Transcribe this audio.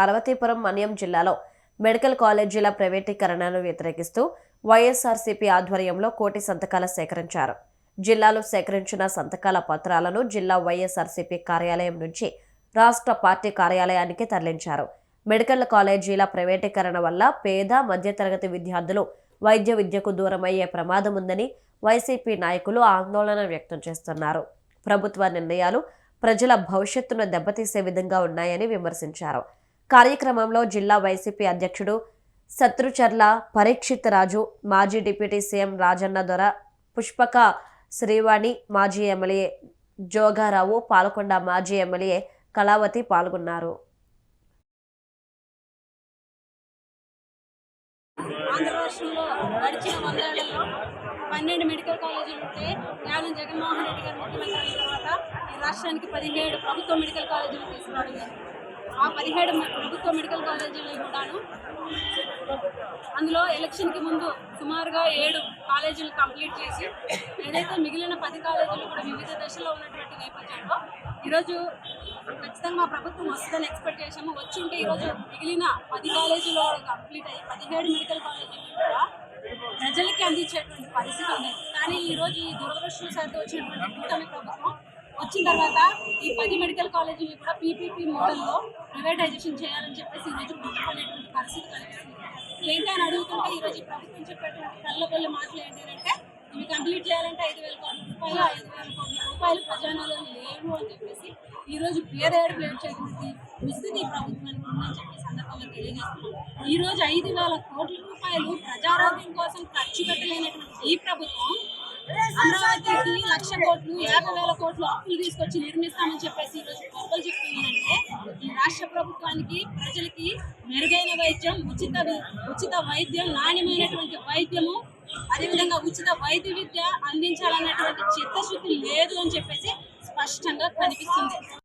పార్వతీపురం మన్యం జిల్లాలో మెడికల్ కాలేజీల ప్రైవేటీకరణను వ్యతిరేకిస్తూ వైఎస్ఆర్సీపీ ఆధ్వర్యంలో కోటి సంతకాల సేకరించారు. జిల్లాలో సేకరించిన సంతకాల పత్రాలను జిల్లా వైఎస్ఆర్సీపీ కార్యాలయం నుంచి రాష్ట్ర పార్టీ కార్యాలయానికి తరలించారు. మెడికల్ కాలేజీల ప్రైవేటీకరణ వల్ల పేద మధ్యతరగతి విద్యార్థులు వైద్య విద్యకు దూరమయ్యే ప్రమాదం ఉందని వైసీపీ నాయకులు ఆందోళన వ్యక్తం చేస్తున్నారు. ప్రభుత్వ నిర్ణయాలు ప్రజల భవిష్యత్తును దెబ్బతీసే విధంగా ఉన్నాయని విమర్శించారు. కార్యక్రమంలో జిల్లా వైసీపీ అధ్యక్షుడు శత్రుచర్ల పరీక్షిత్ రాజు మాజీ డిప్యూటీ సీఎం రాజన్న దొర పుష్పక శ్రీవాణి మాజీ ఎమ్మెల్యే జోగారావు పాల్కొండ మాజీ ఎమ్మెల్యే కళావతి పాల్గొన్నారు. ఆంధ్ర గడిచిన వందేళ్ళలో పన్నెండు మెడికల్ కాలేజీలు ఉంటే కేవలం జగన్మోహన్ రెడ్డి గారు ముఖ్యమంత్రి అయిన తర్వాత ఈ రాష్ట్రానికి పదిహేడు ప్రభుత్వ మెడికల్ కాలేజీలు తీసుకురావడం జరిగింది. ఆ పదిహేడు ప్రభుత్వ మెడికల్ కాలేజీలు కూడాను అందులో ఎలక్షన్కి ముందు సుమారుగా ఏడు కాలేజీలు కంప్లీట్ చేసి ఏదైతే మిగిలిన పది కాలేజీలు కూడా వివిధ దశలో ఉన్నటువంటి నేపథ్యంలో ఈరోజు ఖచ్చితంగా మా ప్రభుత్వం వస్తుందని ఎక్స్పెక్ట్ చేసాము వచ్చి ఉంటే ఈరోజు మిగిలిన పది కాలేజీలు కంప్లీట్ అయ్యి పదిహేడు మెడికల్ కాలేజీలు కూడా ప్రజలకి అందించేటువంటి పరిస్థితి ఉంది. కానీ ఈరోజు ఈ దురదృష్టవశాత్తు వచ్చినటువంటి కూటమి ప్రభుత్వం వచ్చిన తర్వాత ఈ పది మెడికల్ కాలేజీలు కూడా పీపీపీ మోడల్లో ప్రైవేటైజేషన్ చేయాలని చెప్పేసి ఈరోజు ముందుకునేటువంటి పరిస్థితి కనిపిస్తుంది. ఏంటి అని అడుగుతుంటే ఈరోజు ఈ ప్రభుత్వం చెప్పేటువంటి కళ్ళకొల్లి మాటలు ఏంటి అంటే ఇవి కంప్లీట్ చేయాలంటే ఐదు వేల కోట్ల రూపాయలు ఐదు వేల కోట్ల రూపాయలు ఖజానాలో లేవు అని చెప్పేసి ఈ రోజు పేదేడు ప్లేట్ చేసింది? విస్తృతి ఈ ప్రభుత్వానికి ఉందని చెప్పి సందర్భంగా తెలియజేస్తున్నాం. ఈరోజు రోజు ఐదు వేల కోట్ల రూపాయలు ప్రజారోగ్యం కోసం ఖర్చు పెట్టలేనటువంటి ఈ ప్రభుత్వం అమరావతికి లక్ష కోట్లు యాభై వేల కోట్లు అప్పులు తీసుకొచ్చి నిర్మిస్తామని చెప్పేసి ఈరోజు గొప్పలు చెప్తున్నారంటే ఈ రాష్ట్ర ప్రభుత్వానికి ప్రజలకి మెరుగైన వైద్యం ఉచిత ఉచిత వైద్యం నాణ్యమైనటువంటి వైద్యము అదేవిధంగా ఉచిత వైద్య విద్య అందించాలన్నటువంటి చిత్తశుద్ధి లేదు అని చెప్పేసి స్పష్టంగా కనిపిస్తుంది.